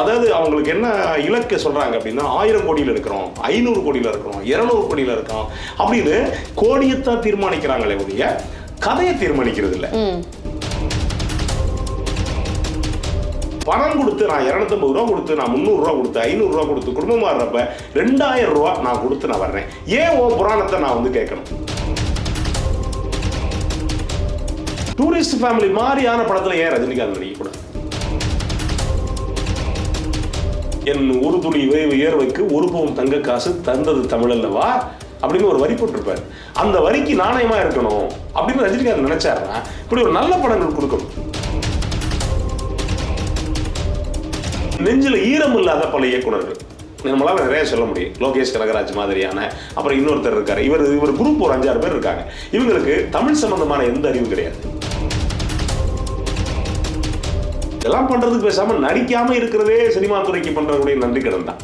அதாவது அவங்களுக்கு என்ன இலக்கு சொல்றாங்க அப்படின்னா ஆயிரம் கோடியில் இருக்கிறோம் ஐநூறு கோடியில் இருக்கிறோம் இருநூறு கோடியில் இருக்கோம் அப்படின்னு கோடியத்தான் தீர்மானிக்கிறாங்களே ஒழிய கதையை தீர்மானிக்கிறது இல்லை பணம் கொடுத்து நான் இரநூத்தம்பது ரூபா கொடுத்து நான் முந்நூறுரூவா கொடுத்து ஐநூறுரூவா கொடுத்து குடும்பம் மாறுறப்ப ரெண்டாயிரம் ரூபா நான் கொடுத்து நான் வர்றேன். ஏன் உன் புராணத்தை நான் வந்து கேட்கணும்? டூரிஸ்ட் ஃபேமிலி மாதிரியான படத்துல ஏன் ரஜினிகாந்த் நடிக்கக்கூடாது? என் ஒரு துளி வே- வியர்வைக்கு ஒரு பவுன் தங்க காசு தந்தது தமிழ் அல்லவா? அப்படின்னு ஒரு வரி போட்டிருப்பாரு. அந்த வரிக்கு நாணயமா இருக்கணும் அப்படின்னு ரஜினிகாந்த் நினைச்சாருன்னா இப்படி ஒரு நல்ல படங்கள் கொடுக்கணும். நெஞ்சில் ஈரம் இல்லாத பல இயக்குனர்கள் நம்மளால நிறைய சொல்ல முடியும். லோகேஷ் கனகராஜ் மாதிரியான அப்புறம் இன்னொருத்தர் இருக்காரு. இவர் இவர் குரூப் ஒரு அஞ்சாறு பேர் இருக்காங்க. இவங்களுக்கு தமிழ் சம்பந்தமான எந்த அறிவும் கிடையாது. இதெல்லாம் பண்றதுக்கு பேசாம நடிக்காம இருக்கிறதே சினிமா துறைக்கு பண்றதுடைய நன்றி கடன் தான்.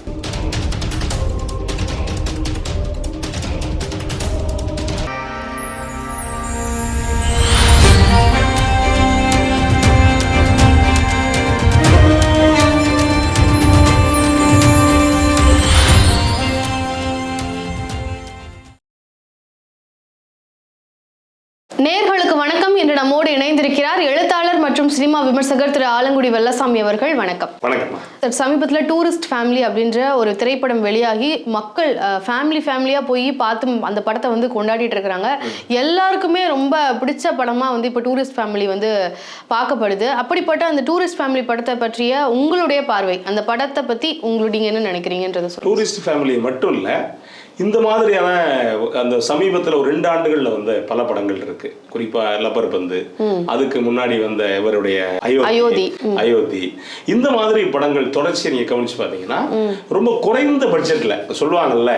நேர்களுக்கு வணக்கம் இன்று நம்மோடு இணைந்திருக்கிறார் எழுத்தாளர் மற்றும் சினிமா விமர்சகர் திரு ஆலங்குடி வெள்ளசாமி அவர்கள் வணக்கம். வணக்கம்மா. சார் சமீபத்தில் டூரிஸ்ட் ஃபேமிலி அப்படின்ற ஒரு திரைப்படம் வெளியாகி மக்கள் ஃபேமிலி ஃபேமிலியாக போய் பார்த்து அந்த படத்தை வந்து கொண்டாடிட்டு இருக்கிறாங்க. எல்லாருக்குமே ரொம்ப பிடிச்ச படமாக வந்து இப்போ டூரிஸ்ட் ஃபேமிலி வந்து பார்க்கப்படுது. அப்படிப்பட்ட அந்த டூரிஸ்ட் ஃபேமிலி படத்தை பற்றிய உங்களுடைய பார்வை அந்த படத்தை பற்றி உங்களுடைய என்ன நினைக்கிறீங்கன்றதை டூரிஸ்ட் ஃபேமிலி மட்டும் இல்ல இந்த மாதிரியான அந்த சமீபத்துல ஒரு ரெண்டு ஆண்டுகள்ல வந்த பல படங்கள் இருக்கு. குறிப்பா லப்பர் பந்து. அதுக்கு முன்னாடி வந்த இவருடைய அயோத்தி. அயோத்தி. அயோத்தி. இந்த மாதிரி படங்கள் தொடர்ச்சியை நீங்க கவனிச்சு பாத்தீங்கன்னா ரொம்ப குறைந்த பட்ஜெட்ல சொல்லுவாங்கல்ல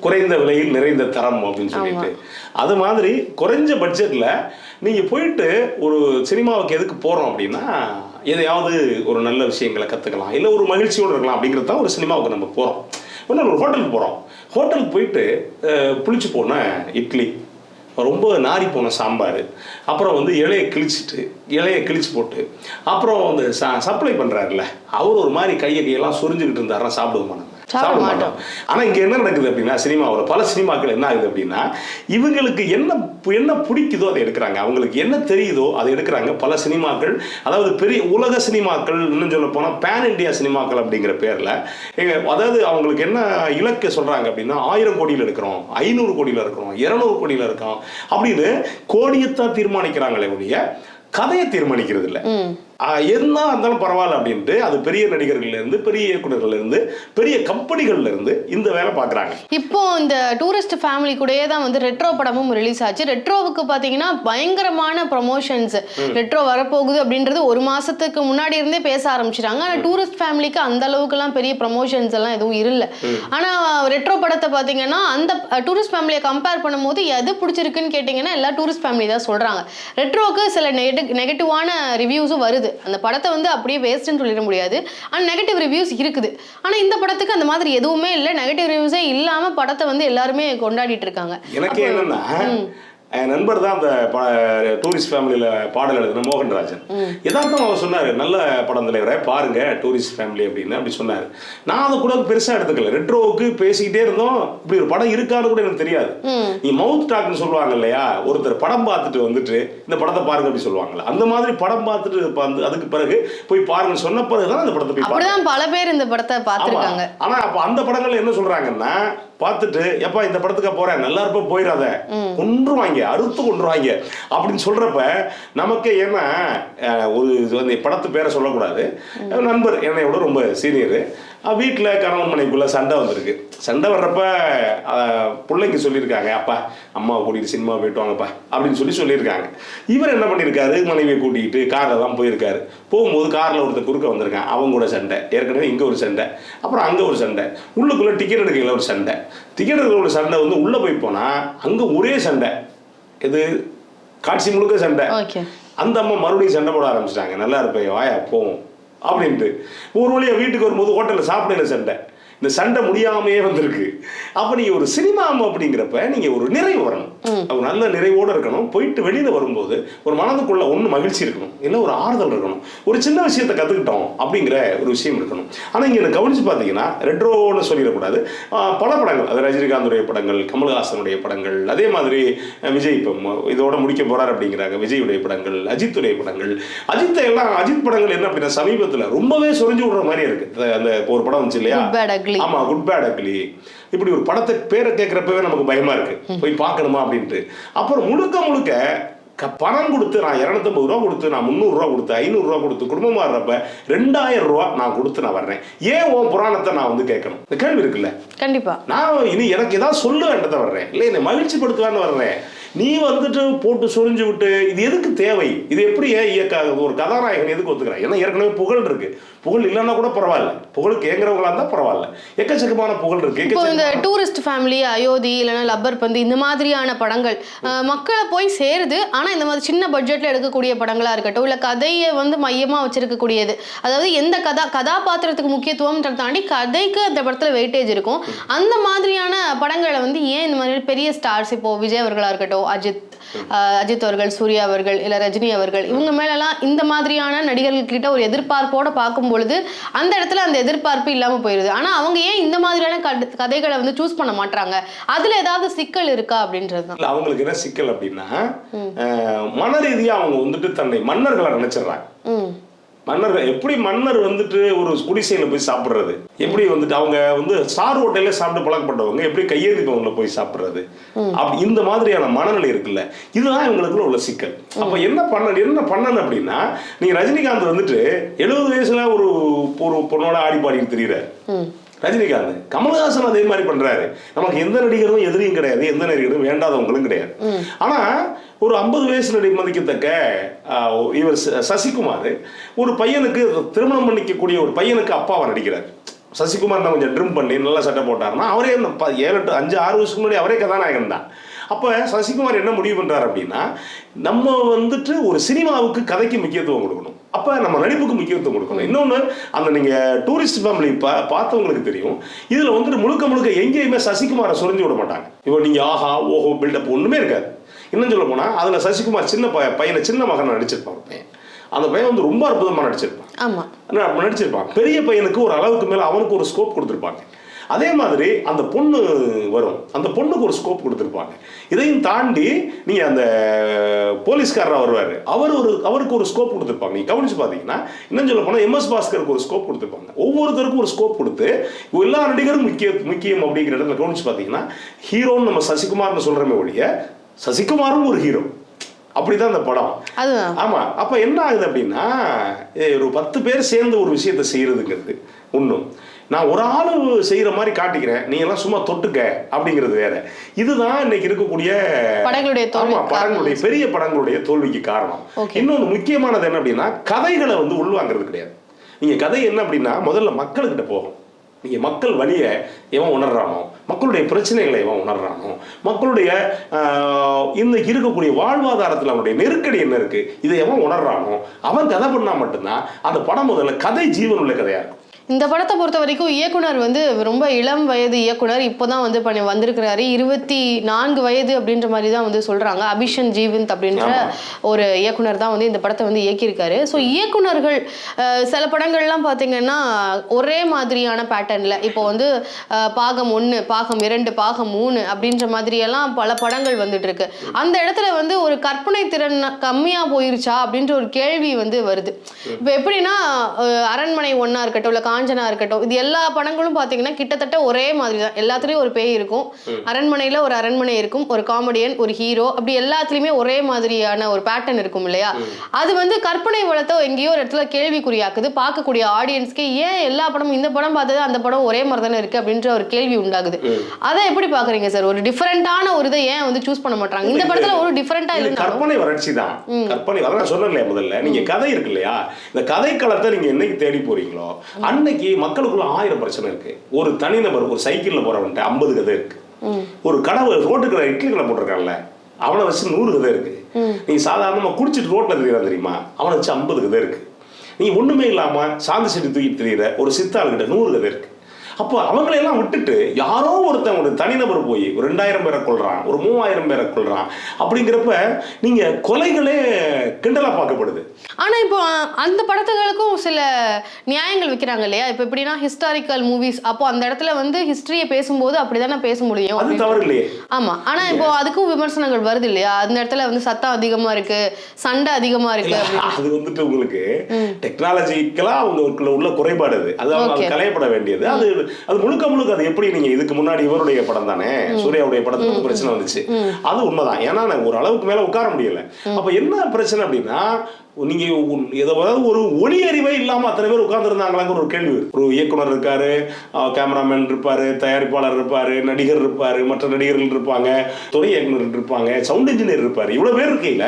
குறைந்த விலையில் நிறைந்த தரம் அப்படின்னு சொல்லிட்டு. அது மாதிரி குறைஞ்ச பட்ஜெட்ல நீங்க போயிட்டு ஒரு சினிமாவுக்கு எதுக்கு போறோம் அப்படின்னா எதையாவது ஒரு நல்ல விஷயங்களை கத்துக்கலாம். இல்ல ஒரு மகிழ்ச்சியோடு இருக்கலாம் அப்படிங்கிறது தான் ஒரு சினிமாவுக்கு நம்ம போறோம். ஒன்றும் ஒரு ஹோட்டலுக்கு போகிறோம் ஹோட்டலுக்கு போயிட்டு புளிச்சு போன இட்லி. ரொம்ப நாரி போன சாம்பார். அப்புறம் வந்து இலையை கிழிச்சிட்டு இலையை கிழிச்சு போட்டு அப்புறம் வந்து ச சப்ளை பண்ணுறாருல அவர் ஒரு மாதிரி கையை கையெல்லாம் சொரிஞ்சுக்கிட்டு இருந்தாருன்னா சாப்பிடுவோம் நம்ம? சாப்பிட மாட்டோம். ஆனா இங்க என்ன நடக்குது அப்படின்னா சினிமாவில் பல சினிமாக்கள் என்ன ஆகுது அப்படின்னா இவங்களுக்கு என்ன என்ன பிடிக்குதோ அதை எடுக்கிறாங்க. அவங்களுக்கு என்ன தெரியுதோ அதை எடுக்கிறாங்க. பல சினிமாக்கள் அதாவது பெரிய உலக சினிமாக்கள் இன்னும் சொல்ல போனா பேன் இந்தியா சினிமாக்கள் அப்படிங்கிற பேர்ல அதாவது அவங்களுக்கு என்ன இலக்கு சொல்றாங்க அப்படின்னா ஆயிரம் கோடியில் இருக்கிறோம் ஐநூறு கோடியில் இருக்கிறோம் இருநூறு கோடியில் இருக்கோம் அப்படின்னு கோடியத்தான் தீர்மானிக்கிறாங்களே ஒழிய கதையை தீர்மானிக்கிறது இல்லை. என்ன இருந்தாலும் பரவாயில்ல அப்படின்ட்டு அது பெரிய நடிகர்கள்ல இருந்து பெரிய இயக்குனர்கள்ல இருந்து பெரிய கம்பெனிகள்ல இருந்து இந்த வேலை பார்க்கறாங்க. இப்போ இந்த டூரிஸ்ட் ஃபேமிலி கூடயே தான் வந்து ரெட்ரோ படமும் ரிலீஸ் ஆச்சு. ரெட்ரோவுக்கு பார்த்தீங்கன்னா பயங்கரமான ப்ரொமோஷன்ஸ் ரெட்ரோ வரப்போகுது அப்படின்றது ஒரு மாசத்துக்கு முன்னாடி இருந்தே பேச ஆரம்பிச்சிட்டாங்க. ஆனால் டூரிஸ்ட் ஃபேமிலிக்கு அந்த அளவுக்குலாம் பெரிய ப்ரொமோஷன்ஸ் எல்லாம் எதுவும் இல்லை. ஆனால் ரெட்ரோ படத்தை பார்த்தீங்கன்னா அந்த டூரிஸ்ட் ஃபேமிலியை கம்பேர் பண்ணும்போது எது பிடிச்சிருக்குன்னு கேட்டிங்கன்னா எல்லா டூரிஸ்ட் ஃபேமிலி தான் சொல்கிறாங்க ரெட்ரோவுக்கு சில நெகட்டிவான ரிவ்யூஸும் வருது. அந்த படத்தை வந்து அப்படியே வேஸ்ட்னு சொல்லிட முடியாது. ஆனால் நெகட்டிவ் ரிவ்யூஸ் இருக்குது. ஆனால் இந்த படத்துக்கு அந்த மாதிரி எதுவுமே இல்லை. நெகட்டிவ் ரிவ்யூஸே இல்லாமல் படத்தை வந்து எல்லாருமே கொண்டாடிட்டு இருக்காங்க. என் நண்பர் தான் அந்த டூரிஸ்ட் ஃபேமிலியில பாடல் எழுதின மோகன்ராஜன். யதார்த்தம் அவர் சொன்னாரு நல்ல படம் தலைவரை பாருங்க டூரிஸ்ட் ஃபேமிலி அப்படின்னு அப்படி சொன்னாரு. நான் அதை கூட பெருசா எடுத்துக்கல. ரெட்ரோவுக்கு பேசிக்கிட்டே இருந்தோம். இப்படி ஒரு படம் இருக்கான்னு கூட எனக்கு தெரியாது. நீ மவுத் டாக்னு சொல்லுவாங்க இல்லையா? ஒருத்தர் படம் பார்த்துட்டு வந்துட்டு இந்த படத்தை பாருங்க அப்படி சொல்லுவாங்கல்ல. அந்த மாதிரி படம் பார்த்துட்டு வந்து அதுக்கு பிறகு போய் பாருங்க சொன்ன பிறகு தான் அந்த படத்தை போய் பல பேர் இந்த படத்தை பார்த்துருக்காங்க. ஆமா. ஆனா அப்ப அந்த படங்கள்ல என்ன சொல்றாங்கன்னா பார்த்துட்டு எப்பா இந்த படத்துக்கு போறேன். நல்லா இருப்ப போயிடாத. கொன்றுவாங்க அறுத்து கொன்றுவாங்க அப்படின்னு சொல்றப்ப நமக்கு ஏன்னா ஒரு இது வந்து படத்து பேரை சொல்லக்கூடாது. நண்பர் என்னை விட ரொம்ப சீனியர். வீட்டில் கணவன் மனைக்குள்ள சண்டை வந்திருக்கு. சண்டை வர்றப்ப பிள்ளைக்கு சொல்லியிருக்காங்க அப்பா அம்மாவை கூட்டிட்டு சினிமா போயிட்டு வாங்கப்பா அப்படின்னு சொல்லி சொல்லியிருக்காங்க. இவர் என்ன பண்ணியிருக்காரு? மனைவியை கூட்டிகிட்டு காரில் தான் போயிருக்காரு. போகும்போது காரில் ஒருத்தர் குறுக்க வந்திருக்கான் அவங்க கூட சண்டை. ஏற்கனவே இங்கே ஒரு சண்டை. அப்புறம் அங்கே ஒரு சண்டை. உள்ளுக்குள்ளே டிக்கெட் எடுக்கையில் ஒரு சண்டை. டிக்கெட் எடுக்கிற ஒரு சண்டை வந்து உள்ளே போய் போனால் அங்கே ஒரே சண்டை. இது காட்சி முழுக்க சண்டை. அந்த அம்மா மறுபடியும் சண்டை போட ஆரம்பிச்சிட்டாங்க. நல்லா இருப்பேன் வாயா போவோம். அப்படின்ட்டு. ஒரு வழியாக வீட்டுக்கு வரும்போது ஹோட்டலில் சாப்பிடல சண்டை. இந்த சண்டை முடியாமையே வந்திருக்கு. அப்போ நீங்கள் ஒரு சினிமா அப்படிங்கிறப்ப நீங்கள் ஒரு நிறைவு வரணும். ஒரு நல்ல நிறைவோட இருக்கணும். போயிட்டு வெளியில வரும்போது ஒரு மனதுக்குள்ள ஒண்ணு மகிழ்ச்சி இருக்கணும். இல்ல ஒரு ஆறுதல் இருக்கணும். ஒரு சின்ன விஷயத்தை கத்துக்கிட்டோம் அப்படிங்கிற ஒரு விஷயம் இருக்கணும். ஆனா இங்க எனக்கு கவனிச்சு பாத்தீங்கன்னா ரெட்ரோன்னு சொல்லிடக்கூடாது. பல படங்கள். அது ரஜினிகாந்துடைய படங்கள் கமல்ஹாசனுடைய படங்கள் அதே மாதிரி விஜய் இப்போ இதோட முடிக்க போறார் அப்படிங்கிறாங்க. விஜயுடைய படங்கள் அஜித்துடைய படங்கள். அஜித்தை எல்லாம் அஜித் படங்கள் என்ன அப்படின்னா சமீபத்துல ரொம்பவே சொரிஞ்சு விடுற மாதிரி இருக்கு. அந்த- ஒரு படம் வந்துச்சு இல்லையா? Good Bad Ugly. ஆமா குட் பேட் அக்லி இப்படி ஒரு படத்தை பேரை கேட்குறப்பவே நமக்கு பயமா இருக்கு. போய் பார்க்கணுமா அப்படின்ட்டு. அப்புறம் முழுக்க முழுக்க க- பணம் கொடுத்து நான் இரநூத்தம்பது ரூபா கொடுத்து நான் முந்நூறுரூவா கொடுத்து ஐநூறுரூவா கொடுத்து குடும்பமா வர்றப்ப ரெண்டாயிரம் ரூபா நான் கொடுத்து நான் வர்றேன். ஏன் உன் புராணத்தை நான் வந்து கேட்கணும்? இந்த கேள்வி இருக்குல்ல? கண்டிப்பா. நான் இனி எனக்கு ஏதாவது சொல்ல வேண்டதை வர்றேன். இல்லை என்னை மகிழ்ச்சிப்படுத்துவான்னு வர்றேன். நீ வந்துட்டு போட்டு சொரிஞ்சு விட்டு இது எதுக்கு தேவை? இது எப்படி ஏன் இயக்க ஒரு கதாநாயகன் எதுக்கு ஒத்துக்கிறான்? ஏன்னா ஏற்கனவே புகழ் இருக்கு. புகழ் இல்லைன்னா கூட பரவாயில்ல. புகழ் கேட்குறவங்களா இருந்தா பரவாயில்ல. எக்கச்சக்கமான புகழ் இருக்கு. இப்போ இந்த டூரிஸ்ட் ஃபேமிலி அயோத்தி இல்லைன்னா லப்பர் பந்து இந்த மாதிரியான படங்கள் மக்களை போய் சேருது. ஆனா இந்த மாதிரி சின்ன பட்ஜெட்ல எடுக்கக்கூடிய படங்களா இருக்கட்டும் இல்ல கதையை வந்து மையமா வச்சிருக்கக்கூடியது. அதாவது எந்த கதா கதாபாத்திரத்துக்கு முக்கியத்துவம் தாண்டி கதைக்கு அந்த படத்துல வெயிட்டேஜ் இருக்கும். அந்த மாதிரியான படங்களை வந்து ஏன் இந்த மாதிரி பெரிய ஸ்டார்ஸ் இப்போ விஜய் அவர்களா இருக்கட்டும் அஜித் அஜித் அவர்கள் சூர்யா அவர்கள் இல்ல ரஜினி அவர்கள் இவங்க மேலலாம் இந்த மாதிரியான நடிகர்கள் கிட்ட ஒரு எதிர்பார்ப்போட பார்க்கும் பொழுது அந்த இடத்துல அந்த எதிர்பார்ப்பு இல்லாம போயிருது. ஆனா அவங்க ஏன் இந்த மாதிரியான கதைகளை வந்து சூஸ் பண்ண மாட்டாங்க அதுல ஏதாவது சிக்கல் இருக்கா அப்படின்றது தான். அவங்களுக்கு என்ன சிக்கல் அப்படின்னா மன ரீதியா அவங்க வந்துட்டு தன்னை மன்னர்களை நினைச்சிடுறாங்க. மன்னர் எப்படி மன்னர் வந்துட்டு ஒரு குடிசையில போய் சாப்பிடுறது? எப்படி வந்துட்டு அவங்க வந்து ஸ்டார் ஹோட்டல்ல சாப்பிட்டு பழக்கப்பட்டவங்க எப்படி கையேந்தி பவன்ல போய் சாப்பிடுறது? அப்படி இந்த மாதிரியான மனநிலை இருக்குல்ல இதுதான் இவங்களுக்குள்ள உள்ள சிக்கல். அப்ப என்ன பண்ண என்ன பண்ணணும் அப்படின்னா நீங்க ரஜினிகாந்த் வந்துட்டு எழுபது வயசுல ஒரு ஒரு பொண்ணோட ஆடி பாடிட்டு தெரியுறாரு ரஜினிகாந்த் கமல்ஹாசன் அதே மாதிரி பண்றாரு. நமக்கு எந்த நடிகரும் எதிரியும் கிடையாது எந்த நடிகரும் வேண்டாதவங்களும் கிடையாது. ஆனா ஒரு ஐம்பது வயசு நடி மதிக்கத்தக்க இவர் சசிகுமார் ஒரு பையனுக்கு திருமணம் பண்ணிக்கக்கூடிய ஒரு பையனுக்கு அப்பாவை நடிக்கிறார். சசிகுமார் நான் கொஞ்சம் ட்ரிம் பண்ணி நல்லா சட்டை போட்டாருன்னா அவரே ஏழு எட்டு அஞ்சு ஆறு வருஷத்துக்கு முன்னாடி அவரே கதாநாயகன் தான். அப்போ சசிகுமார் என்ன முடிவு பண்றாரு அப்படின்னா நம்ம வந்துட்டு ஒரு சினிமாவுக்கு கதைக்கு முக்கியத்துவம் கொடுக்கணும். அப்போ நம்ம நடிப்புக்கு முக்கியத்துவம் கொடுக்கணும். இன்னொன்று அந்த நீங்கள் டூரிஸ்ட் ஃபேமிலி பா பார்த்தவங்களுக்கு தெரியும். இதில் வந்துட்டு முழுக்க முழுக்க எங்கேயுமே சசிகுமாரை சொரிஞ்சு விட மாட்டாங்க. இப்போ நீங்கள் ஆஹா ஓஹோ பில்டப் ஒன்றுமே இருக்காது. இன்னும் சொல்ல போனால் அதில் சசிகுமார் சின்ன பைய பையனை சின்ன மகனை நடிச்சிருப்பான் ஒரு பையன். அந்த பையன் வந்து ரொம்ப அற்புதமாக நடிச்சிருப்பான். ஆமா. ந- நடிச்சிருப்பான். பெரிய பையனுக்கு ஒரு அளவுக்கு மேலே அவனுக்கு ஒரு ஸ்கோப் கொடுத்துருப்பாங்க. அதே மாதிரி அந்த பொண்ணு வரும். அந்த பொண்ணுக்கு ஒரு ஸ்கோப் கொடுத்துருப்பாங்க. இதையும் தாண்டி நீங்க அந்த போலீஸ்காரரா வருவாரு. அவர் ஒரு அவருக்கு ஒரு ஸ்கோப் கொடுத்துருப்பாங்க. நீங்க கவனிச்சு பார்த்தீங்கன்னா இன்னும் சொல்ல போனால் எம்எஸ் பாஸ்கருக்கு ஒரு ஸ்கோப் கொடுத்துருப்பாங்க. ஒவ்வொருத்தருக்கும் ஒரு ஸ்கோப் கொடுத்து எல்லா நடிகரும் முக்கிய முக்கியம் அப்படிங்கிற இடத்துல கவனிச்சு பார்த்தீங்கன்னா ஹீரோன்னு நம்ம சசிகுமார்னு சொல்றமே ஒழிய சசிகுமாரும் ஒரு ஹீரோ அப்படிதான் அந்த படம். ஆமா. அப்ப என்ன ஆகுது அப்படின்னா ஒரு பத்து பேர் சேர்ந்து ஒரு விஷயத்தை செய்யறதுங்கிறது ஒண்ணும். நான் ஒரு ஆளு செய்யற மாதிரி காட்டிக்கிறேன். நீ எல்லாம் சும்மா தொட்டுக்க அப்படிங்கிறது வேற. இதுதான் இன்னைக்கு இருக்கக்கூடிய ஆமா படங்களுடைய பெரிய படங்களுடைய தோல்விக்கு காரணம். இன்னொன்று முக்கியமானது என்ன அப்படின்னா கதைகளை வந்து உள்வாங்கிறது கிடையாது. நீங்க கதை என்ன அப்படின்னா முதல்ல மக்கள்கிட்ட போகும் நீங்க மக்கள் வழியை எவன் உணர்றானோ மக்களுடைய பிரச்சனைகளை எவன் உணர்றானோ மக்களுடைய இன்னைக்கு இருக்கக்கூடிய வாழ்வாதாரத்தில் அவனுடைய நெருக்கடி என்ன இருக்கு இதை எவன் உணர்றானோ அவன் கதை பண்ணா மட்டும்தான் அந்த படம் முதல்ல கதை ஜீவன் உள்ள கதையா இருக்கும். இந்த படத்தை பொறுத்த வரைக்கும் இயக்குனர் வந்து ரொம்ப இளம் வயது இயக்குனர் இப்போதான் வந்து பண்ணி வந்திருக்கிறாரு. இருபத்தி நான்கு வயது அப்படின்ற மாதிரி தான் வந்து சொல்றாங்க. அபிஷன் ஜீவந்த் அப்படின்ற. ஒரு இயக்குனர் தான் வந்து இந்த படத்தை வந்து இயக்கியிருக்காரு. ஸோ இயக்குனர்கள் சில படங்கள்லாம் பார்த்தீங்கன்னா ஒரே மாதிரியான பேட்டர்னில் இப்போ வந்து பாகம் ஒன்று பாகம் இரண்டு பாகம் மூணு அப்படின்ற மாதிரியெல்லாம் பல படங்கள் வந்துட்டு இருக்கு அந்த இடத்துல வந்து ஒரு கற்பனை திறன் கம்மியாக போயிருச்சா அப்படின்ற ஒரு கேள்வி வந்து வருது. இப்போ எப்படின்னா அரண்மனை ஒன்றா இருக்கட்டும் இல்லை காஞ்சனா இருக்கட்டும் இது எல்லா படங்களும் பார்த்தீங்கன்னா கிட்டத்தட்ட ஒரே மாதிரி தான் எல்லாத்துலேயும் ஒரு பேய் இருக்கும். அரண்மனையில் ஒரு அரண்மனை இருக்கும். ஒரு காமெடியன் ஒரு ஹீரோ அப்படி எல்லாத்துலேயுமே ஒரே மாதிரியான ஒரு பேட்டர்ன் இருக்கும் இல்லையா? அது வந்து கற்பனை வளத்தை எங்கேயோ ஒரு இடத்துல கேள்விக்குறியாக்குது. பார்க்கக்கூடிய ஆடியன்ஸ்க்கு ஏன் எல்லா படமும் இந்த படம் பார்த்தது அந்த படம் ஒரே மாதிரி தானே இருக்கு அப்படின்ற ஒரு கேள்வி உண்டாகுது. அதை எப்படி பார்க்குறீங்க சார்? ஒரு டிஃப்ரெண்டான ஒரு இதை ஏன் வந்து சூஸ் பண்ண மாட்டாங்க இந்த படத்துல ஒரு டிஃப்ரெண்டாக இது இருந்தாலும் கற்பனை வறட்சி தான். கற்பனை அதான் நான் இல்லையா முதல்ல. நீங்க கதை இருக்கு இல்லையா? இந்த கதை களத்தை நீங்க என்னைக்கு தேடி போறீங்களோ அன்னைக்கு மக்களுக்குள்ள ஆயிரம் பிரச்சனை இருக்கு. ஒரு தனிநபர் ஒரு சைக்கிள்ல போறவன்ட்ட ஐம்பது கதை இருக்கு. ஒரு கடை ரோட்டுக்கு இட்லி கடை போட்டிருக்கான்ல அவனை வச்சு நூறு கதை இருக்கு. நீங்க சாதாரணமா குடிச்சிட்டு ரோட்ல தெரியறான் தெரியுமா? அவனை வச்சு ஐம்பது கதை இருக்கு. நீ ஒண்ணுமே இல்லாம சாந்தி செடி தூக்கிட்டு தெரியுற ஒரு சித்தாளுகிட்ட நூறு கதை இருக்கு. அப்போ அவங்களையெல்லாம் விட்டுட்டு யாரோ ஒருத்தன் ஒரு தனிநபர் போய் ஒரு ரெண்டாயிரம் பேரை கொள்றான் ஒரு மூவாயிரம் பேரை கொள்றான் அப்படிங்கிறப்ப நீங்க கொலைகளே கிண்டலா பார்க்கப்படுது. ஆனா இப்போ அந்த படத்துகளுக்கும் சில நியாயங்கள் வைக்கிறாங்க இல்லையா? இப்போ எப்படின்னா ஹிஸ்டாரிக்கல் மூவிஸ் அப்போ அந்த இடத்துல வந்து ஹிஸ்டரியை பேசும்போது அப்படிதானே பேச முடியும் அது தவறு இல்லையே. ஆமா. ஆனா இப்போ அதுக்கும் விமர்சனங்கள் வருது இல்லையா? அந்த இடத்துல வந்து சத்தம் அதிகமா இருக்கு சண்டை அதிகமா இருக்கு அது வந்துட்டு உங்களுக்கு டெக்னாலஜிக்கலா அவங்களுக்குள்ள உள்ள குறைபாடு அது. அது. களையப்பட வேண்டியது. அது அது முழுக்க முழுக்க அது எப்படி நீங்க இதுக்கு முன்னாடி இவருடைய படம் தானே சூர்யாவுடைய படத்துக்கு பிரச்சனை வந்துச்சு. அது உண்மைதான். ஏன்னா நான் ஒரு அளவுக்கு மேல உட்கார முடியல. அப்ப என்ன பிரச்சனை அப்படின்னா நீங்க ஏதாவது ஒரு ஒளி அறிவே இல்லாம அத்தனை பேர் உட்கார்ந்துருந்தாங்களாங்கிற ஒரு கேள்வி. ஒரு இயக்குனர் இருக்காரு கேமராமேன் இருப்பாரு தயாரிப்பாளர் இருப்பாரு நடிகர் இருப்பாரு மற்ற நடிகர்கள் இருப்பாங்க துணை இயக்குனர் இருப்பாங்க சவுண்ட் இன்ஜினியர் இருப்பாரு. இவ்வளவு பேர் இருக்கையில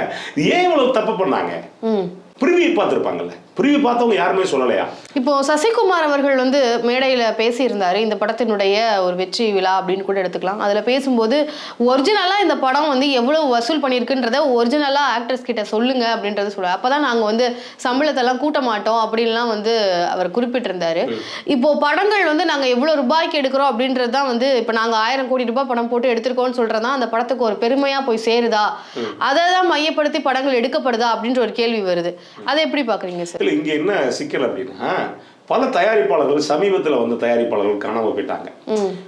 ஏன் இவ்வளவு தப்பு பண்ணாங்க? ம். பிரிவி பார்த்துருப்பாங்கல்ல. பிரிவி பார்த்தவங்க யாருமே சொல்லலையா? இப்போ சசிகுமார் அவர்கள் வந்து மேடையில பேசியிருந்தாரு இந்த படத்தினுடைய ஒரு வெற்றி விழா அப்படின்னு கூட எடுத்துக்கலாம். அதுல பேசும்போது ஒரிஜினலா இந்த படம் வந்து எவ்வளவு வசூல் பண்ணியிருக்குன்றத ஒரிஜினலா ஆக்டர்ஸ் கிட்ட சொல்லுங்க அப்படின்றத சொல்லுவார். அப்பதான் நாங்க வந்து சம்பளத்தெல்லாம் கூட்ட மாட்டோம் அப்படின்லாம் வந்து அவர் குறிப்பிட்டிருந்தாரு. இப்போ படங்கள் வந்து நாங்க எவ்வளவு ரூபாய்க்கு எடுக்கிறோம் அப்படின்றது தான் வந்து இப்போ நாங்க ஆயிரம் கோடி ரூபாய் படம் போட்டு எடுத்திருக்கோம்னு சொல்றதா அந்த படத்துக்கு ஒரு பெருமையா போய் சேருதா? அதை தான் மையப்படுத்தி படங்கள் எடுக்கப்படுதா அப்படின்ற ஒரு கேள்வி வருது. அதை எப்படி பாக்குறீங்க சார்? இல்ல இங்க என்ன சிக்கல் அப்படின்னா பல தயாரிப்பாளர்கள் சமீபத்துல வந்து தயாரிப்பாளர்கள் காணாம போயிட்டாங்க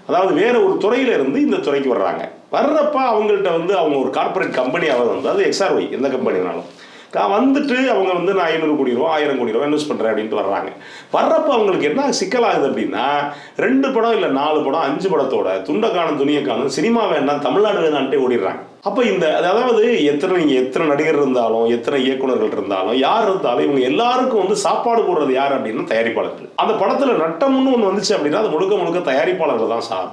அதாவது வேற ஒரு துறையில இருந்து இந்த துறைக்கு வர்றாங்க. வர்றப்ப அவங்கள்ட்ட வந்து அவங்க ஒரு கார்ப்பரேட் கம்பெனியாக வந்து அது எக்ஸ்ஆர்ஒய் எந்த கம்பெனினாலும் கா- வந்துட்டு அவங்க வந்து நான் ஐநூறு கோடி ரூபா ஆயிரம் கோடி ரூபா இன்வெஸ்ட் பண்றேன் அப்படின்ட்டு வர்றாங்க. வர்றப்ப அவங்களுக்கு என்ன சிக்கலாகுது அப்படின்னா ரெண்டு படம் இல்ல நாலு படம் அஞ்சு படத்தோட துண்டை காணும் துணியை காணும் சினிமா வேண்டாம் தமிழ்நாடு வேணான்ட்டே ஓடிடுறாங்க. அப்போ இந்த அதாவது எத்தனை எத்தனை நடிகர் இருந்தாலும் எத்தனை இயக்குனர்கள் இருந்தாலும் யார் இருந்தாலும் இவங்க எல்லாருக்கும் வந்து சாப்பாடு போடுறது யார் அப்படின்னா தயாரிப்பாளர்கள். அந்த படத்தில் நட்டம்னு ஒன்று வந்துச்சு அப்படின்னா அது முழுக்க முழுக்க தயாரிப்பாளர்கள் தான் சார்.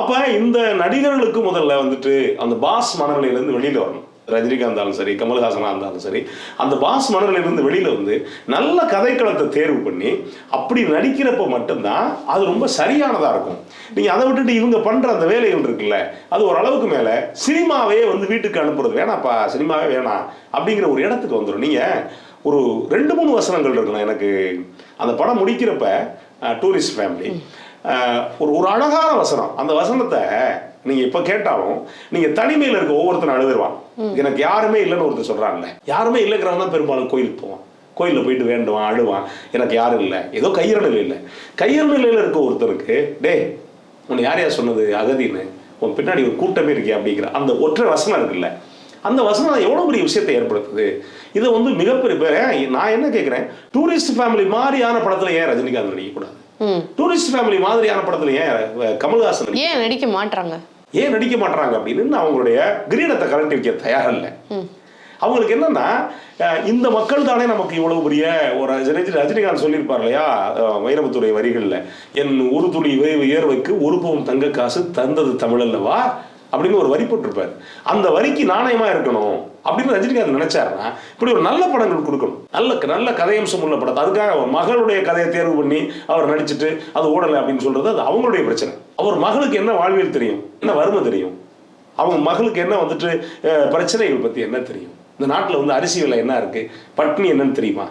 அப்போ இந்த நடிகர்களுக்கு முதல்ல வந்துட்டு அந்த பாஸ் மனநிலையிலேருந்து வெளியில் வரணும். ரஜினிகாந்தாலும் இருந்தாலும் சரி கமல்ஹாசனாக இருந்தாலும் சரி அந்த பாஸ் மனநிலையில இருந்து வந்து நல்ல கதைக்களத்தை தேர்வு பண்ணி அப்படி நடிக்கிறப்ப மட்டும்தான் அது ரொம்ப சரியானதாக இருக்கும். நீங்கள் அதை விட்டுட்டு இவங்க பண்ணுற அந்த வேலைகள் இருக்குல்ல அது ஓரளவுக்கு மேலே சினிமாவே வந்து வீட்டுக்கு அனுப்புறது. வேணாப்பா சினிமாவே வேணாம் அப்படிங்கிற ஒரு இடத்துக்கு வந்துடும் நீங்கள் ஒரு ரெண்டு மூணு வசனங்கள் இருக்கணும் எனக்கு. அந்த படம் முடிக்கிறப்ப டூரிஸ்ட் ஃபேமிலி ஒரு ஒரு அழகான வசனம். அந்த வசனத்தை நீங்க இப்ப கேட்டாலும் நீங்க தனிமையில இருக்க ஒவ்வொருத்தரும் அழுதுருவான் எனக்கு யாருமே இல்லைன்னு ஒருத்தர் சொல்றாங்கல்ல யாருமே இல்லைங்கிறவன் தான் பெரும்பாலும் கோயிலுக்கு போவான். கோயிலில் போயிட்டு வேண்டுவான் அழுவான். எனக்கு யாரும் இல்லை. ஏதோ கையற நிலை இல்லை. கையற நிலையில இருக்க ஒருத்தருக்கு டேய் உன்னை யார் யார் சொன்னது? அகதின்னு. உன் பின்னாடி ஒரு கூட்டமே இருக்கே அப்படிங்கிற அந்த ஒற்றை வசனம் இருக்குல்ல. அந்த வசனம் எவ்வளோ பெரிய விஷயத்தை ஏற்படுத்துது? இதை வந்து மிகப்பெரிய பேர் நான் என்ன கேட்குறேன் டூரிஸ்ட் ஃபேமிலி மாதிரியான படத்தில் ஏன் ரஜினிகாந்த் நடிக்கக்கூடாது? டூரிஸ்ட் ஃபேமிலி மாதிரியான படத்தில் ஏன் கமல்ஹாசன் நடிக்க- ஏன் நடிக்க மாட்றாங்க? ஏன் நடிக்க மாட்டாங்க அப்படின்னு அவங்களுடைய கிரீடத்தை கலட்டி வைக்க தயாரில்லை. அவங்களுக்கு என்னன்னா இந்த மக்கள் தானே நமக்கு இவ்வளவு பெரிய ஒரு ரஜினி ரஜினிகாந்த் சொல்லியிருப்பார் இல்லையா வைரமுத்துறை வரிகள்ல என் ஒரு துளி வியர்வைக்கு ஒரு பவுன் தங்க காசு தந்தது தமிழ் அல்லவா அப்படின்னு ஒரு வரி போட்டிருப்பார். அந்த வரிக்கு நாணயமா இருக்கணும். அப்படின்னு ரஜினிகாந்த் நினைச்சாருன்னா இப்படி ஒரு நல்ல படங்கள் கொடுக்கணும். நல்ல நல்ல கதையம்சம் உள்ள படத்தை. அதுக்காக அவர் மகளுடைய கதையை தேர்வு பண்ணி அவர் நடிச்சிட்டு அது ஓடலை அப்படின்னு சொல்றது அது அவங்களுடைய பிரச்சனை. அவர் மகளுக்கு என்ன வாழ்வியல் தெரியும்? என்ன வறுமை தெரியும்? அவங்க மகளுக்கு என்ன வந்துட்டு பிரச்சனைகள் பத்தி என்ன தெரியும்? இந்த நாட்டுல வந்து அரிசி விலை என்ன இருக்கு? பட்னி என்னன்னு தெரியுமா?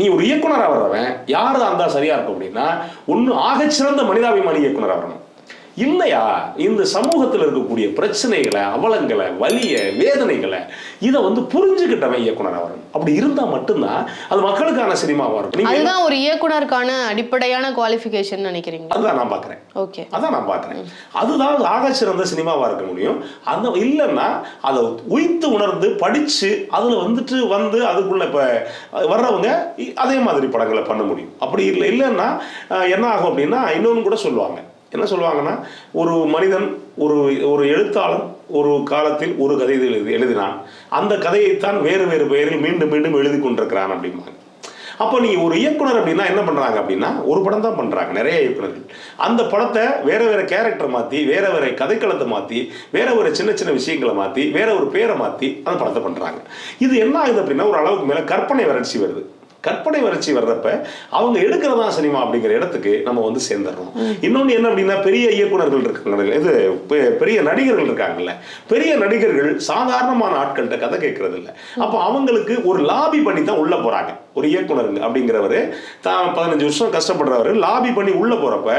நீ ஒரு இயக்குனரா வர்றவன் யாரு இருந்தா சரியா இருக்கும் அப்படின்னா ஒண்ணு ஆகச்சிறந்த மனிதாபிமானி இயக்குனரா வரணும் இல்லையா? இந்த சமூகத்துல இருக்கக்கூடிய பிரச்சனைகளை அவலங்களை வலிய வேதனைகளை இதை வந்து புரிஞ்சுக்கிட்டவன் இயக்குனரா வரணும் அப்படி இருந்தா மட்டும்தான் அது மக்களுக்கான சினிமாவா இருக்கும். அதுதான் ஒரு இயக்குனருக்கான அடிப்படையான குவாலிஃபிகேஷன் நினைக்கிறீங்க? அதுதான் நான் பாக்குறேன். ஓகே. அதான் நான் பார்க்குறேன் அதுதான் ஆக சிறந்த சினிமாவா இருக்க முடியும். அந்த இல்லைன்னா அதை உயிர்த்து உணர்ந்து படிச்சு அதுல வந்துட்டு வந்து அதுக்குள்ள இப்ப வர்றவங்க அதே மாதிரி படங்களை பண்ண முடியும். அப்படி இல்லை இல்லைன்னா என்ன ஆகும் அப்படின்னா இன்னொன்று கூட சொல்லுவாங்க. என்ன சொல்லுவாங்கன்னா ஒரு மனிதன் ஒரு ஒரு எழுத்தாளன் ஒரு காலத்தில் ஒரு கதை எழுதி எழுதினான். அந்த கதையைத்தான் வேறு வேறு பெயரில் மீண்டும் மீண்டும் எழுதி கொண்டிருக்கிறான் அப்படிம்பாங்க. அப்போ நீ ஒரு இயக்குனர் அப்படின்னா என்ன பண்ணுறாங்க அப்படின்னா ஒரு படம் தான் பண்ணுறாங்க நிறைய இயக்குனர்கள். அந்த படத்தை வேற வேற கேரக்டர் மாற்றி வேற வேற கதைக்களத்தை மாற்றி வேற ஒரு சின்ன சின்ன விஷயங்களை மாற்றி வேற ஒரு பேரை மாற்றி அந்த படத்தை பண்ணுறாங்க இது என்ன ஆகுது அப்படின்னா ஒரு அளவுக்கு மேலே கற்பனை வறட்சி வருது. கற்பனை வறட்சி வர்றப்ப அவங்க எடுக்கிறதா சினிமா அப்படிங்கிற இடத்துக்கு நம்ம வந்து சேர்ந்துடுறோம் இன்னொன்று என்ன அப்படின்னா பெரிய இயக்குனர்கள் இருக்காங்க இது பெரிய நடிகர்கள் இருக்காங்கல்ல. பெரிய நடிகர்கள் சாதாரணமான ஆட்கள்கிட்ட கதை கேட்கறது இல்ல அப்போ அவங்களுக்கு ஒரு லாபி பண்ணி தான் உள்ள போறாங்க. ஒரு இயக்குனருங்க அப்படிங்கிறவர் தான் பதினஞ்சு வருஷம் கஷ்டப்படுறவர் லாபி பண்ணி உள்ள போறப்ப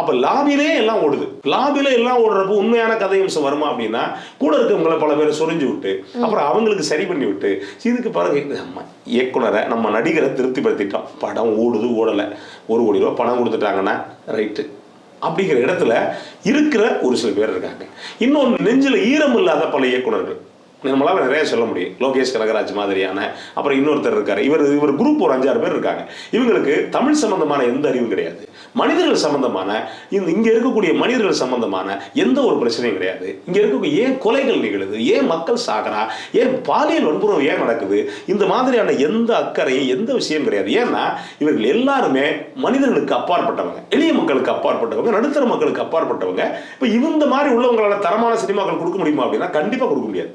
அப்ப லாபிலே எல்லாம் ஓடுது. லாபில எல்லாம் ஓடுறப்ப உண்மையான கதையம்சம் வருமா அப்படின்னா கூட இருக்கவங்கள பல பேரை சொரிஞ்சு விட்டு அப்புறம் அவங்களுக்கு சரி பண்ணி விட்டு இதுக்கு பிறகு நம்ம இயக்குனரை நம்ம நடிகரை திருப்திப்படுத்திட்டோம். படம் ஓடுது ஓடலை. ஒரு கோடி ரூபா பணம் கொடுத்துட்டாங்கன்னா ரைட்டு. அப்படிங்கிற இடத்துல இருக்கிற ஒரு சில பேர் இருக்காங்க. இன்னொன்று நெஞ்சில் ஈரம் இல்லாத பல இயக்குனர்கள். நம்மளால் நிறைய சொல்ல முடியும். லோகேஷ் கனகராஜ் மாதிரியான அப்புறம் இன்னொருத்தர் இருக்கார். இவர் இவர் குரூப் ஒரு அஞ்சாறு பேர் இருக்காங்க. இவங்களுக்கு தமிழ் சம்பந்தமான எந்த அறிவும் கிடையாது. மனிதர்கள் சம்பந்தமான இந்த இங்க இருக்கக்கூடிய மனிதர்கள் சம்பந்தமான எந்த ஒரு பிரச்சனையும் கிடையாது. இங்க இருக்கக்கூடிய ஏன் கொலைகள் நிகழுது ஏன் மக்கள் சாகிறா ஏன் பாலியல் வன்புணர்வு ஏன் நடக்குது இந்த மாதிரியான எந்த அக்கறையும் எந்த விஷயம் கிடையாது. ஏன்னா இவர்கள் எல்லாருமே மனிதர்களுக்கு அப்பாற்பட்டவங்க எளிய மக்களுக்கு அப்பாற்பட்டவங்க நடுத்தர மக்களுக்கு அப்பாற்பட்டவங்க. இப்போ இந்த மாதிரி உள்ளவங்களால தரமான சினிமாக்கள் கொடுக்க முடியுமா அப்படின்னா கண்டிப்பா கொடுக்க முடியாது.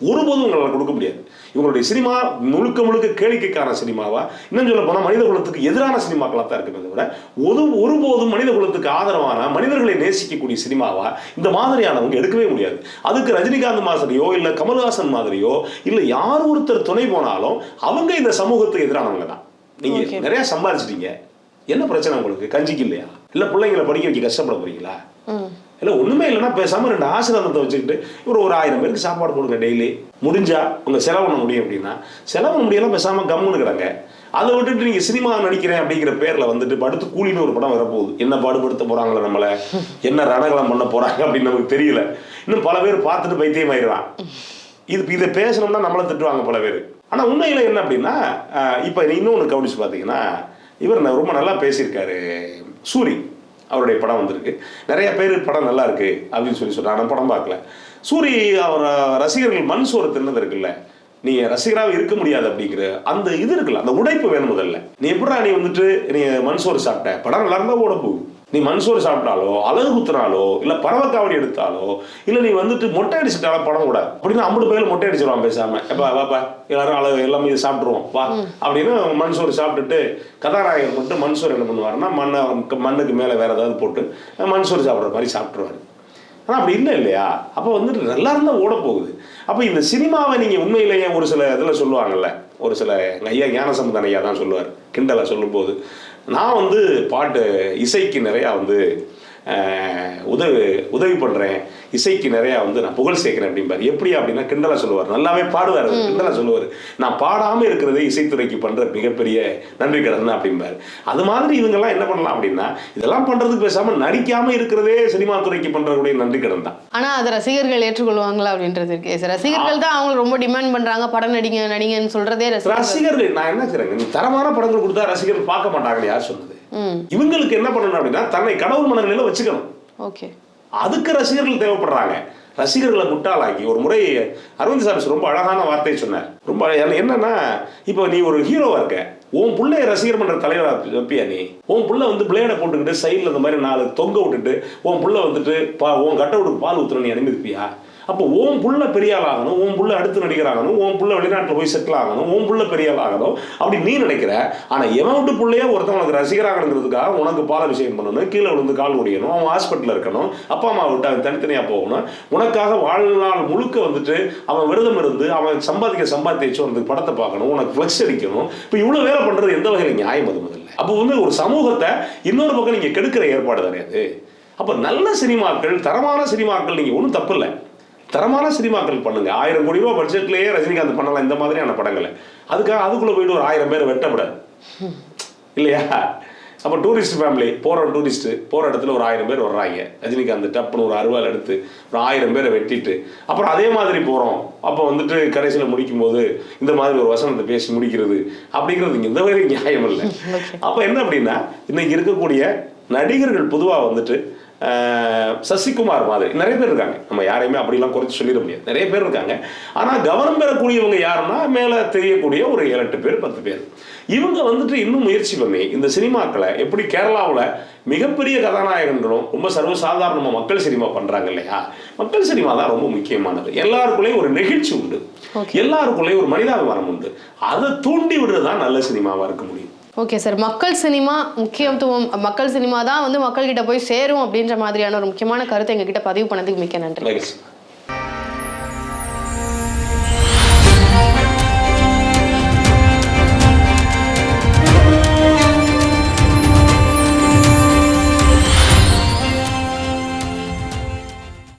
ஒருபோதும் உங்களால் கொடுக்க முடியாது. இவங்களுடைய சினிமா முழுக்க முழுக்க கேளிக்கைக்கான சினிமாவா? இன்னும் சொல்ல போனால் மனித குலத்துக்கு எதிரான சினிமாக்களாக தான் இருக்குமே தவிர ஒரு ஒருபோதும் மனித குலத்துக்கு ஆதரவான மனிதர்களை நேசிக்கக்கூடிய சினிமாவா இந்த மாதிரியானவங்க எடுக்கவே முடியாது. அதுக்கு ரஜினிகாந்த் மாதிரியோ இல்லை கமல்ஹாசன் மாதிரியோ இல்லை யார் ஒருத்தர் துணை போனாலும் அவங்க இந்த சமூகத்துக்கு எதிரானவங்க தான். நீங்க Okay. நிறைய சம்பாதிச்சிட்டீங்க என்ன பிரச்சனை உங்களுக்கு? கஞ்சிக்கு இல்லையா? இல்லை பிள்ளைங்களை படிக்க வைக்க கஷ்டப்பட போறீங்களா? இல்லை ஒண்ணுமே இல்லைன்னா பேசாமல் ரெண்டு ஆசிரியத்தை வச்சுக்கிட்டு ஒரு ஒரு ஆயிரம் பேருக்கு சாப்பாடு கொடுங்க டெய்லி. முடிஞ்சா உங்க செலவு பண்ண முடியும் அப்படின்னா செலவு பண்ண முடியலாம் பேசாம கம்முன்னு கிடங்க. அதை விட்டுட்டு நீங்க சினிமா நடிக்கிறேன் அப்படிங்கிற பேர்ல வந்துட்டு படுத்து கூலின்னு ஒரு படம் வரப்போகுது. என்ன பாடுபடுத்த போறாங்களே நம்மள? என்ன ரணகலம் பண்ண போறாங்க அப்படின்னு நமக்கு தெரியல. இன்னும் பல பேர் பார்த்துட்டு பைத்தியம் ஆயிடுறான் இது இதை பேசணும்னா நம்மளை திட்டுவாங்க பல பேர். ஆனா உண்மையில என்ன அப்படின்னா ஆஹ் இப்ப இன்னொன்று கவனிச்சு பார்த்தீங்கன்னா இவர் ரொம்ப நல்லா பேசியிருக்காரு சூரி. அவருடைய படம் வந்திருக்கு. நிறைய பேர் படம் நல்லா இருக்கு அப்படின்னு சொல்லி சொல்கிறேன் நான் படம் பார்க்கல. சூரி அவர் ரசிகர்கள் மண் சோறு தின்னது இருக்குல்ல. நீ ரசிகராக இருக்க முடியாது அப்படிங்கிற அந்த இது இருக்குல்ல. அந்த உடைப்பு வேணும் முதல்ல. நீ எப்படா நீ வந்துட்டு நீ மண் சோறு சாப்பிட்ட? படம் நல்லா இருந்தால் ஓட நீ மண்சோறு சாப்பிட்டாலோ அழகு குத்துனாலோ இல்ல பறவைக்காவடி எடுத்தாலோ இல்ல நீ வந்துட்டு மொட்டை அடிச்சுட்டாலும் படம் கூட. அப்படின்னு ஐம்பது பேர் மொட்டை அடிச்சிருவான் பேசாம. எப்பா வாப்பா எல்லாரும் அழகு எல்லாமே இது சாப்பிட்டுருவோம் வா. அப்படின்னு மண்சோறு சாப்பிட்டுட்டு கதாநாயகர் மட்டும் மண்சோறு என்ன பண்ணுவாருன்னா மண்ணை மண்ணுக்கு மேல வேற ஏதாவது போட்டு மண்சோறு சாப்பிட்ற மாதிரி சாப்பிட்டுருவாரு. ஆனால் அப்படி இல்லை இல்லையா? அப்போ வந்துட்டு நல்லா இருந்தால் ஓட போகுது. அப்போ இந்த சினிமாவை நீங்கள் உண்மையிலேயே ஒரு சில இதில் சொல்லுவாங்கல்ல ஒரு சில ஐயா ஞானசம்பந்தன் ஐயா தான் சொல்லுவார். கிண்டலை சொல்லும்போது. நான் வந்து பாட்டு இசைக்கு நிறையா வந்து உதவி உதவி பண்ணுறேன் இசைக்கு நிறையா வந்து நான் புகழ் சேர்க்கிறேன் அப்படிம்பார். எப்படி அப்படின்னா கிண்டலா சொல்லுவார். நல்லாவே பாடுவார் அவர். கிண்டலா சொல்லுவார். நான் பாடாமல் இருக்கிறதே இசைத்துறைக்கு பண்ணுற மிகப்பெரிய நன்றி கடன் தான் அப்படிம்பார். அது மாதிரி இவங்கெல்லாம் என்ன பண்ணலாம் அப்படின்னா இதெல்லாம் பண்ணுறதுக்கு பேசாமல் நடிக்காமல் இருக்கிறதே சினிமா துறைக்கு பண்ணுறக்கூடிய நன்றி கடன் தான். ஆனா அதை ரசிகர்கள் ஏற்றுக்கொள்வாங்களா அப்படின்றது இருக்கு. ரசிகர்கள் தான் அவங்க ரொம்ப டிமாண்ட் பண்றாங்க. படம் நடிங்க நடிங்கன்னு சொல்றதே ரசிகர்கள். ரசிகர்கள் நான் என்ன நீ தரமான படங்கள் கொடுத்தா ரசிகர்கள் பார்க்க மாட்டாங்கன்னு யார் சொன்னது இவங்களுக்கு என்ன பண்ணணும் அப்படின்னா தன்னை கடவுள் மனநிலையில வச்சுக்கணும். ஓகே. அதுக்கு ரசிகர்கள் தேவைப்படுறாங்க. ரசிகர்களை முட்டாளாக்கி ஒரு முறை அரவிந்த் சாமி ரொம்ப அழகான வார்த்தையை சொன்னார். ரொம்ப என்ன- என்னன்னா இப்போ நீ ஒரு ஹீரோவா இருக்க. உன் பிள்ளைய ரசிகர் பண்ற தலைவரா வைப்பியா நீ? உன் புள்ள வந்து பிளேடை போட்டுக்கிட்டு சைடில் இந்த மாதிரி நாலு தொங்க விட்டுட்டு உன் புள்ள வந்துட்டு பா உன் கட்ட விட்டு பால் ஊத்துற நீ அனுமதிப்பியா? அப்போ ஓம் புள்ள பெரியால் ஆகணும் உன் புள்ள அடுத்து நடிகராகணும் ஓம் உன் புள்ள வெளிநாட்டில் போய் செட்டில் ஆகணும் உன் புள்ள பெரியால் ஆகணும் அப்படி நீ நினைக்கிற. ஆனால் எவன் விட்டு பிள்ளையே ஒருத்தன் உனக்கு ரசிகராகணுங்கிறதுக்காக உனக்கு பாலாபிஷேகம் பண்ணணும் கீழே விழுந்து கால் முடியணும் அவன் ஹாஸ்பிட்டலில் இருக்கணும் அப்பா அம்மா விட்டு அவன் தனித்தனியாக போகணும். உனக்காக வாழ்நாள் முழுக்க வந்துட்டு அவன் விரதம் இருந்து அவன் சம்பாதிக்க சம்பாதிச்சு வந்து உனக்கு படத்தை பார்க்கணும் உனக்கு ஃப்ளெக்ஸ் அடிக்கணும். இப்போ இவ்வளோ வேலை பண்ணுறது எந்த வகையில் நியாயம் அது முதல்ல? அப்போ வந்து ஒரு சமூகத்தை இன்னொரு பக்கம் நீங்கள் கெடுக்கிற ஏற்பாடு தானே அது? அப்போ நல்ல சினிமாக்கள் தரமான சினிமாக்கள் நீங்கள் ஒன்றும் தப்பு இல்லை. தரமான சினிமாக்கள் பண்ணுங்க. ஆயிரம் கோடி ரூபாய் பட்ஜெட்லயே ரஜினிகாந்த் பண்ணலாம் இந்த மாதிரியான படங்களை. அதுக்காக அதுக்குள்ள போயிட்டு ஒரு ஆயிரம் பேர் வெட்டப்படாது இல்லையா? அப்போ டூரிஸ்ட் ஃபேமிலி போகிற டூரிஸ்ட் போகிற இடத்துல ஒரு ஆயிரம் பேர் வர்றாங்க. ரஜினிகாந்த் டப்புன்னு ஒரு அருவாள் எடுத்து ஒரு ஆயிரம் பேரை வெட்டிட்டு. அப்புறம் அதே மாதிரி போகிறோம் அப்போ வந்துட்டு கடைசியில் முடிக்கும்போது இந்த மாதிரி ஒரு வசனத்தை பேசி முடிக்கிறது அப்படிங்கிறது இங்கே இந்த வரை நியாயம் இல்லை. அப்போ என்ன அப்படின்னா இன்னைக்கு இருக்கக்கூடிய நடிகர்கள் பொதுவாக வந்துட்டு சசிகுமார் மாதிரி. நிறைய பேர் இருக்காங்க. நம்ம யாரையுமே அப்படிலாம் குறைச்சு சொல்லிட முடியாது. நிறைய பேர் இருக்காங்க. ஆனால் கவனம் பெறக்கூடியவங்க யாருன்னா மேலே தெரியக்கூடிய ஒரு ஏழு எட்டு பேர் பத்து பேர். இவங்க வந்துட்டு இன்னும் முயற்சி பண்ணி இந்த சினிமாக்களை எப்படி கேரளாவில் மிகப்பெரிய கதாநாயகன்களும் ரொம்ப சர்வசாதாரணமாக மக்கள் சினிமா பண்ணுறாங்க இல்லையா? மக்கள் சினிமா தான் ரொம்ப முக்கியமானது. எல்லாருக்குள்ளேயும் ஒரு நெகிழ்ச்சி உண்டு. எல்லாருக்குள்ளேயும் ஒரு மனிதாபிமானம் உண்டு. அதை தூண்டி விடுறது தான் நல்ல சினிமாவாக இருக்க முடியும். ஓகே சார் மக்கள் சினிமா முக்கியத்துவம் மக்கள் சினிமா தான் வந்து மக்கள்கிட்ட போய் சேரும் அப்படின்ற மாதிரியான ஒரு முக்கியமான கருத்தை எங்ககிட்ட பதிவு பண்ணதுக்கு மிக்க நன்றி.